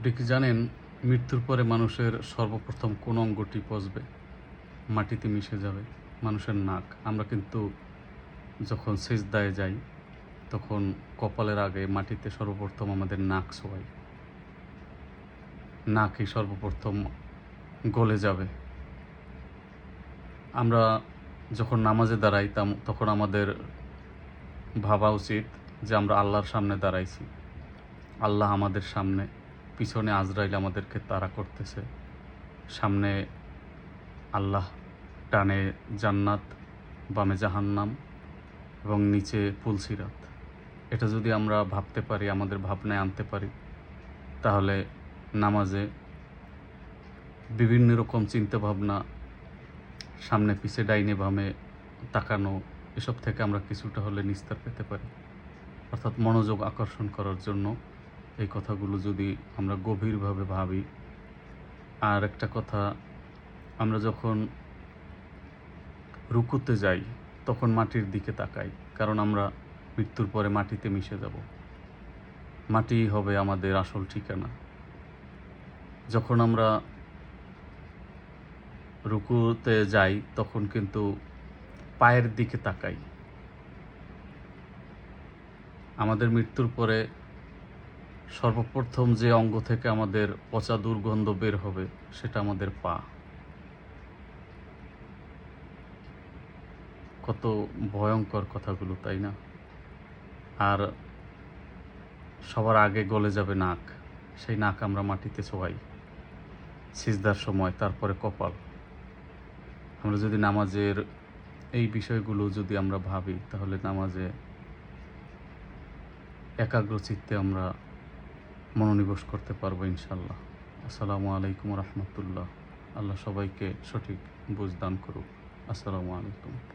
আপনি কি জানেন মৃত্যুর পরে মানুষের সর্বপ্রথম কোন অঙ্গটি পচবে? মাটিতে মিশে যাবে মানুষের নাক। আমরা কিন্তু যখন সেজদায় যাই, তখন কপালের আগে মাটিতে সর্বপ্রথম আমাদের নাক ছোঁয়াই নাকই সর্বপ্রথম গলে যাবে। আমরা যখন নামাজে দাঁড়াই তখন আমাদের ভাবা উচিত যে আমরা আল্লাহর সামনে দাঁড়াইছি। আল্লাহ আমাদের সামনে পিছনে আজরাইল আমাদেরকে তাড়া করতেছে। সামনে আল্লাহ টানে জান্নাত, বামে জাহান্নাম এবং নিচে পুলসিরাত এটা যদি আমরা ভাবতে পারি, আমাদের ভাবনায় আনতে পারি, তাহলে নামাজে বিভিন্ন রকম চিন্তাভাবনা, সামনে পিছে ডাইনে বামে তাকানো, এসব থেকে আমরা কিছুটা হলে নিস্তার পেতে পারি। অর্থাৎ মনোযোগ আকর্ষণ করার জন্য এই কথাগুলো যদি আমরা গভীরভাবে ভাবি, আর একটা কথা, আমরা যখন রুকুতে যাই, তখন মাটির দিকে তাকাই, কারণ আমরা মৃত্যুর পরে মাটিতে মিশে যাব। মাটি হবে আমাদের আসল ঠিকানা। যখন আমরা রুকুতে যাই, তখন কিন্তু পায়ের দিকে তাকাই। আমাদের মৃত্যুর পরে সর্বপ্রথম যে অঙ্গ থেকে আমাদের পচা দুর্গন্ধ বের হবে, সেটা আমাদের পা। কত ভয়ঙ্কর কথাগুলো, তাই না? আর সবার আগে গলে যাবে নাক। সেই নাক আমরা মাটিতে ছোঁয়াই। সিজদার সময়, তারপরে কপাল। আমরা যদি নামাজের এই বিষয়গুলো যদি আমরা ভাবি, তাহলে নামাজে একাগ্র চিত্তে আমরা মনোনিবেশ করতে পারব ইনশাল্লাহ আসসালামু আলাইকুম রহমতুল্লাহ। আল্লাহ সবাইকে সঠিক বুঝদান করুক। আসসালামু আলাইকুম।